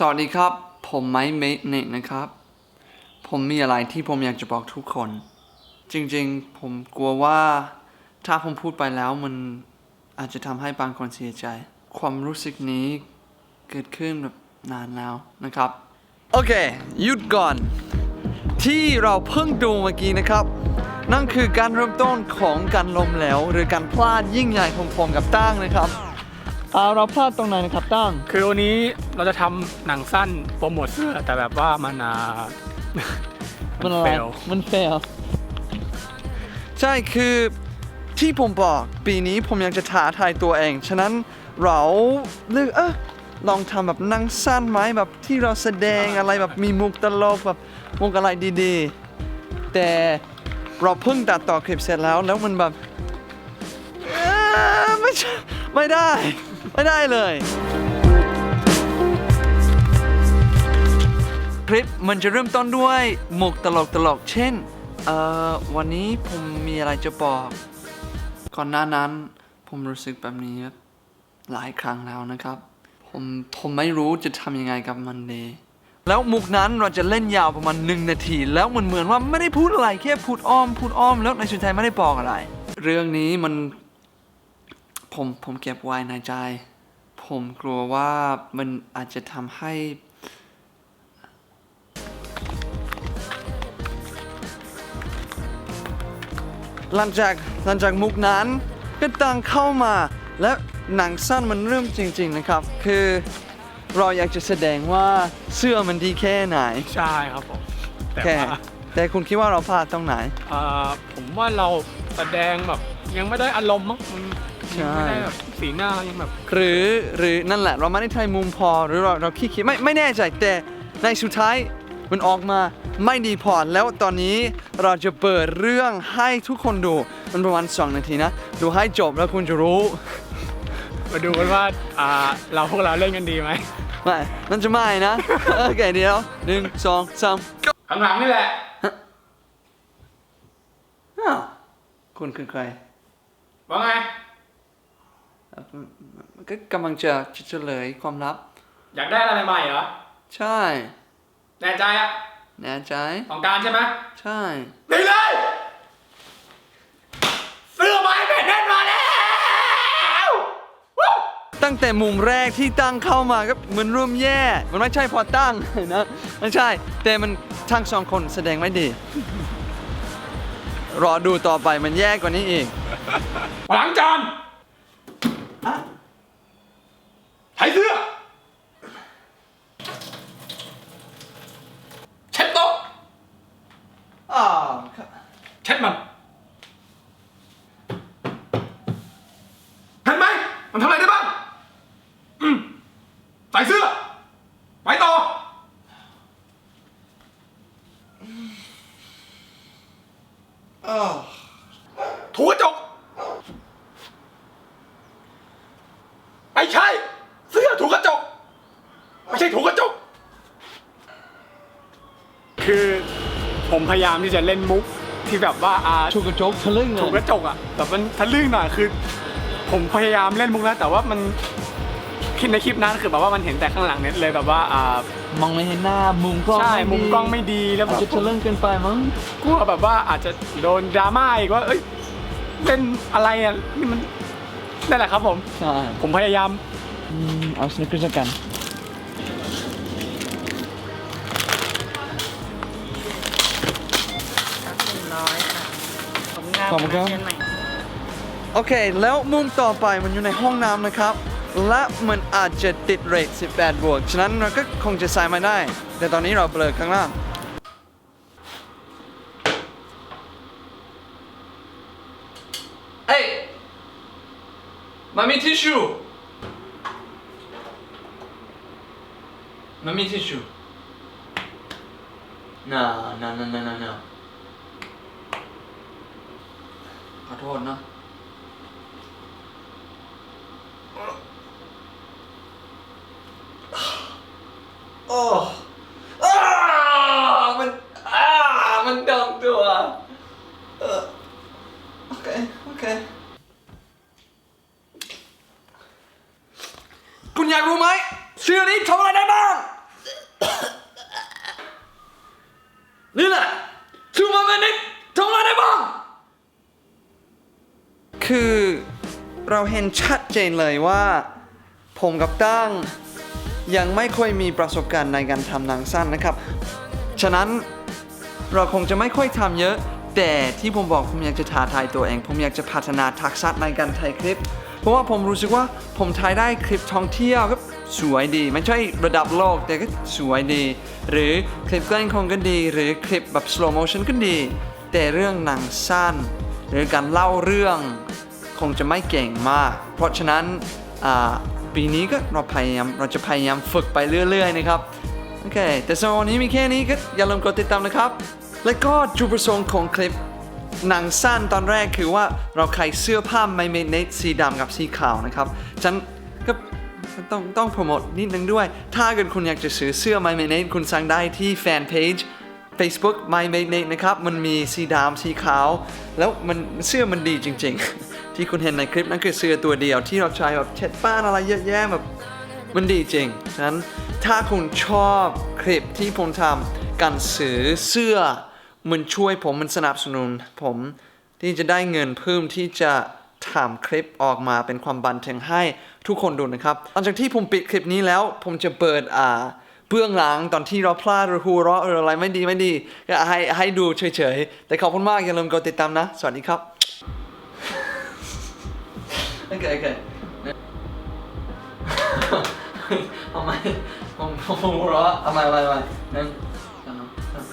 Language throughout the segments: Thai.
สวัสดีครับ ผมไมค์เมทเนตนะครับ ผมมีอะไรที่ผมอยากจะบอกทุกคน จริงๆ ผมกลัวว่าถ้าผมพูดไปแล้วมันอาจจะทำให้บางคนเสียใจ ความรู้สึกนี้เกิดขึ้นแบบนานแล้วนะครับ โอเคหยุดก่อน ที่เราเพิ่งดูเมื่อกี้นะครับ นั่นคือการเริ่มต้นของการล้มเหลวหรือการพลาดยิ่งใหญ่ของผมกับตั้งนะครับ อ่าเราพลาดตรงไหนนะครับตั้ง คือวันนี้เราจะทำหนังสั้นโปรโมทเสื้อแต่แบบว่ามันอ่า มันอะไร fail มันเฟลใช่คือที่ผมบอกปีนี้ผมอยากจะท้าทายตัวเอง ฉะนั้นเราเลือกเออลองทำแบบหนั่งสั้นไหมแบบที่เราแสดงอะไรแบบมีมุกตลกแบบมุกอะไรดีๆ แต่เราเพิ่งตัดต่อคลิปเสร็จแล้วแล้วมันแบบเอ้อไม่ใช่ไม่ได้ ไม่ได้เลยคลิปมันจะเริ่มต้นด้วยหมกตลกตลกเช่น เอ่อ วันนี้ผมมีอะไรจะบอก ก่อนหน้านั้น ผมรู้สึกแบบนี้หลายครั้งแล้วนะครับ ผมผมไม่รู้จะทำยังไงกับมันดีแล้วมุกนั้นเราจะเล่นยาวประมาณหนึ่งนาที แล้วมันเหมือนว่าไม่ได้พูดอะไรแค่พูดอ้อม พูดอ้อมแล้วในสุดท้ายไม่ได้บอกอะไร เรื่องนี้มัน ผมผมเก็บไว้ในใจ ผมกลัวว่ามันอาจจะทำให้ หลังจากหลังจากมุกนั้นก็ตั้งเข้ามา และหนังสั้นมันเริ่มจริง ๆนะครับ คือเราอยากจะแสดงว่าเสื้อมันดีแค่ไหน ใช่ครับผม แต่แค่ว่าแต่คุณคิดว่าเราพลาดตรงไหนอ่าผมว่าเราแสดงแบบ ยังไม่ได้อารมณ์มั้งมันใช่ ยังไม่ได้แบบสีหน้ายังแบบหรือหรือนั่นแหละเราไม่ได้ถ่ายมุมพอหรือเราเราขี้เกียจไม่ไม่แน่ใจแต่ในสุดท้ายมันออกมาไม่ดีพอแล้วตอนนี้เราจะเปิดเรื่องให้ทุกคนดูมันประมาณ2นาทีนะ ดูให้จบแล้วคุณจะรู้มาดูกันว่าอ่าเราพวกเราเล่นกันดีไหมไม่นั่นจะไม่นะ โอเคเดี๋ยวหนึ่งสองสามข้างหลังนี่แหละ อ้าวคุณคือใคร ว่าไง ก็กำลังจะจะเฉลยความลับ อยากได้อะไรใหม่ๆเหรอ ใช่ แน่ใจอะแน่ใจต้องการใช่ไหมใช่นี่เลย เสื้อไม้เป็ดแน่นมาแล้วตั้งแต่มุมแรกที่ตั้งเข้ามาก็เหมือนร่วมแย่ มันไม่ใช่พอตั้ง นะไม่ใช่ แต่มันทั้งสองคนแสดงไม่ดี รอดูต่อไปมันแย่กว่านี้อีก ล้างจานไถเสื้อ เช็ดโต๊ะอ้าวเช็ดมัน เห็นไหม มันทำอะไรได้บ้าง อืมใส่เสื้อ ไปต่อ อ้าว ถูกระจก ไม่ใช่ เสื้อถูกกระจก ไม่ใช่ถูกกระจก คือผมพยายามที่จะเล่นมุกที่แบบว่าอาถูกกระจกทะลึ่งเลถูกกยระจกอะแต่มันทะลึ่งหน่อยคือ ผมพยายามเล่นมุกแล้วแต่ว่ามันคลิปในคลิปนั้นคือแบบว่ามันเห็นแต่ข้างหลังเนี่ยเลยแบบว่าอ่ามองไม่เห็นหน้ามุมกล้องใช่ไดีมุมกล้องไม่ดีแล้วแบอาจบ จะทะลึ่งเกินไปมั้ง กลัวแบบว่าอาจจะโดนดราม่าอีกว่า เอ้ยเล่นอะไรอะนี่มันนั่นแหละครับผม ใช่ผมพยายาม อืมเอาสนิกเกอร์กัน ขอบคุณครับ เชียงใหม่ โอเค แล้วมุมต่อไปมันอยู่ในห้องน้ำนะครับ และมันอาจจะติดเรท 18 บวก ฉะนั้นเราก็คงจะใส่มาได้ แต่ตอนนี้เราเบลอข้างล่าง เอ้ยมามีทิชชู่มามีทิชชู่ no no no no no no ขอโทษเนาะโอ้อมันอามันดำตัวเออโอเค โอเค คุณอยากรู้ไหมเสื้อนี้ทำอะไรได้บ้าง นี่แหละ คือเราเห็นชัดเจนเลยว่า ผมกับตั้งยังไม่ค่อยมีประสบการณ์ในการทำหนังสั้นนะครับ ฉะนั้นเราคงจะไม่ค่อยทำเยอะ แต่ที่ผมบอกผมอยากจะท้าทายตัวเอง ผมอยากจะพัฒนาทักษะในการถ่ายคลิป เพราะว่าผมรู้สึกว่าผมถ่ายได้คลิปท่องเที่ยวก็สวยดี ไม่ใช่ระดับโลกแต่ก็สวยดี หรือคลิปแกล้งคนก็ดี หรือคลิปแบบ slow motion ก็ดี แต่เรื่องหนังสั้น หรือการเล่าเรื่องคงจะไม่เก่งมาก เพราะฉะนั้นปีนี้ก็เราพยายามเราจะพยายามฝึกไปเรื่อยๆนะครับโอเคแต่สำหรับวันนี้มีแค่นี้ก็อย่าลืมกดติดตามนะครับ และก็จุดประสงค์ของคลิปหนังสั้นตอนแรกคือว่าเราขายเสื้อผ้าไมเมเนตสีดำกับสีขาวนะครับฉันก็ต้องต้องโปรโมทนิดนึงด้วย ถ้าเกิดคุณอยากจะซื้อเสื้อ My m a n a t e คุณสั่งได้ที่แฟนเพจ Facebook My Mate นะครับ มันมีสีดำสีขาว แล้วมันเสื้อมันดีจริง ๆ ที่คุณเห็นในคลิปนั่นคือเสื้อตัวเดียวที่เราใช้แบบเช็ดป้านอะไรเยอะแยะแบบมันดีจริง ฉะนั้นถ้าคุณชอบคลิปที่ผมทำการซื้อเสื้อ มันช่วยผมมันสนับสนุน ผมที่จะได้เงินเพิ่มที่จะทำคลิปออกมาเป็นความบันเทิงให้ทุกคนดูนะครับ หลังจากที่ผมปิดคลิปนี้แล้วผมจะเปิดอ่า เบื้องหลังตอนที่เราพลาดหรือหัวเราะหรืออะไรไม่ดีไม่ดีก็ให้ให้ดูเฉยๆ แต่ขอบคุณมากอย่าลืมกดติดตามนะ สวัสดีครับ โอเคโอเคเอาไหมผมผมผมหัวเราะเอาไหมเอาไหมเอาไหมหนึ่งสองสาม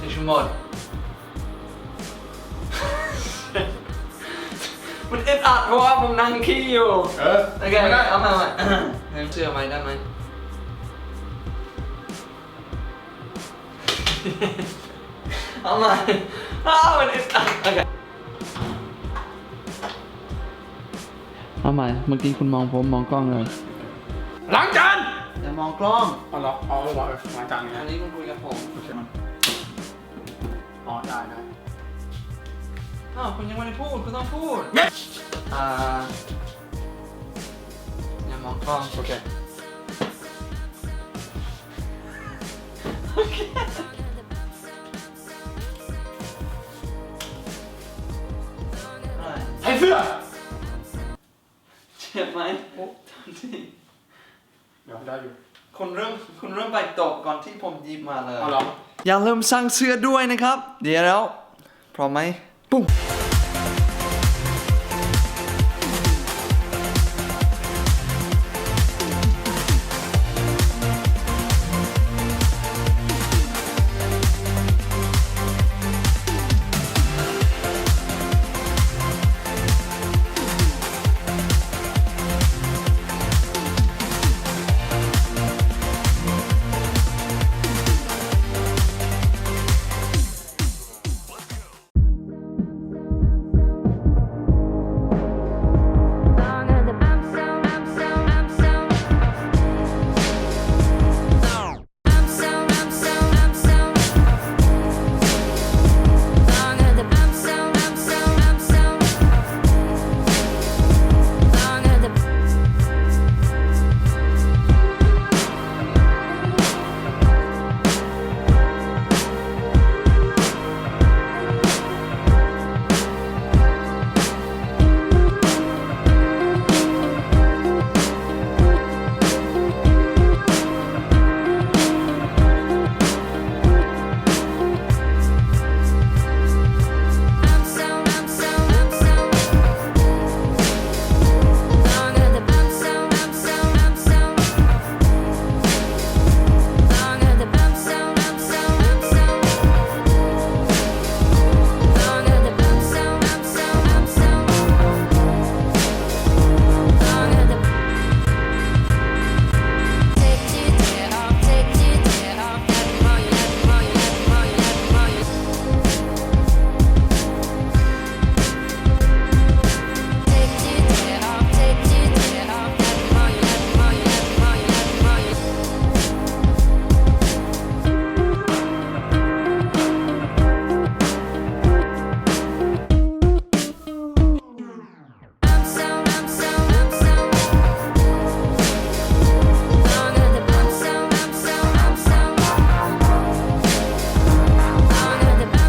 ทิชชู่หมดมันอึดอัดเพราะว่าผมนั่งขี้อยู่ เออโอเคเอามาเอามาหนึ่งเชื่อไหมได้ไหม เอามาอ้าวมันอึดอัดโอเคเอาใหม่เมื่อกี้คุณมองผมมองกล้องเลยล้างจานอย่ามองกล้องอ๋อเหรออ๋อเออว่ะเออล้างจานไงอันนี้คุณคุยกับผมใช่ไหมอ๋อได้ได้อ้าวคุณยังไม่ได้พูดคุณต้องพูดเนี่ยอ่าอย่ามองกล้องโอเคอะไเสื้อ เจ็บไหมโอ้ทันทีเดี๋ยวได้อยู่คุณเริ่มคุณเริ่มไปตกก่อนที่ผมหยิบมาเลย เอาเหรอ อย่าลืมสั่งเสื้อด้วยนะครับ เดี๋ยวแล้วพร้อมไหมปุ้ม